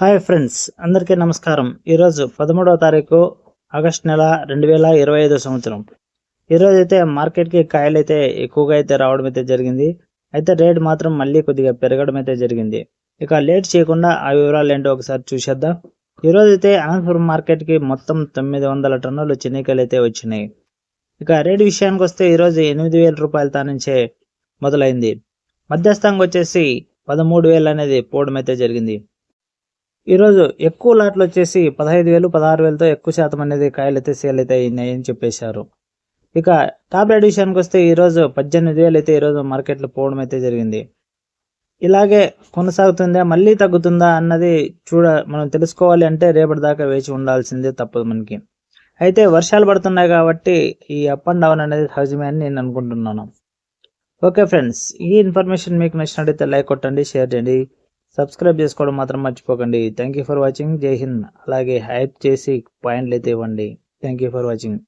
Hi friends అందరికీ నమస్కారం. ఈరోజు పదమూడవ తారీఖు ఆగస్ట్ నెల రెండు వేల ఇరవై ఐదో సంవత్సరం. ఈరోజు అయితే మార్కెట్కి కాయలు అయితే ఎక్కువగా అయితే రావడం అయితే జరిగింది. అయితే రేట్ మాత్రం మళ్ళీ కొద్దిగా పెరగడం అయితే జరిగింది. ఇక లేట్ చేయకుండా ఆ వివరాలు ఏంటో ఒకసారి చూసేద్దాం. ఈరోజు అయితే అనంతపురం మార్కెట్కి మొత్తం తొమ్మిది వందల టన్నులు చెనికాయలు అయితే వచ్చినాయి. ఇక రేట్ విషయానికి వస్తే ఈరోజు ఎనిమిది వేల రూపాయల తానుంచే మొదలైంది. మధ్యస్థంగా వచ్చేసి పదమూడు వేలు అనేది పోవడం అయితే జరిగింది. ఈరోజు ఎక్కువ లాట్లు వచ్చేసి పదహైదు వేలు పదహారు వేలతో ఎక్కువ శాతం అనేది కాయలు అయితే సేల్ అయితే అయినాయి అని చెప్పేశారు. ఇక టాప్ రేట్ విషయానికి వస్తే ఈరోజు పద్దెనిమిది వేలు అయితే ఈరోజు మార్కెట్లో పోవడం అయితే జరిగింది. ఇలాగే కొనసాగుతుందా మళ్ళీ తగ్గుతుందా అన్నది చూడ మనం తెలుసుకోవాలి అంటే రేపటి దాకా వేచి ఉండాల్సిందే తప్పదు మనకి. అయితే వర్షాలు పడుతున్నాయి కాబట్టి ఈ అప్ అండ్ డౌన్ అనేది సహజమే అని నేను అనుకుంటున్నాను. ఓకే ఫ్రెండ్స్ ఈ ఇన్ఫర్మేషన్ మీకు నచ్చినట్టయితే లైక్ కొట్టండి షేర్ చేయండి. సబ్స్క్రైబ్ చేసుకోవడం మాత్రం మర్చిపోకండి. థ్యాంక్ యూ ఫర్ వాచింగ్ జై హింద్. అలాగే హైప్ చేసి పాయింట్లు అయితే ఇవ్వండి. Thank you for watching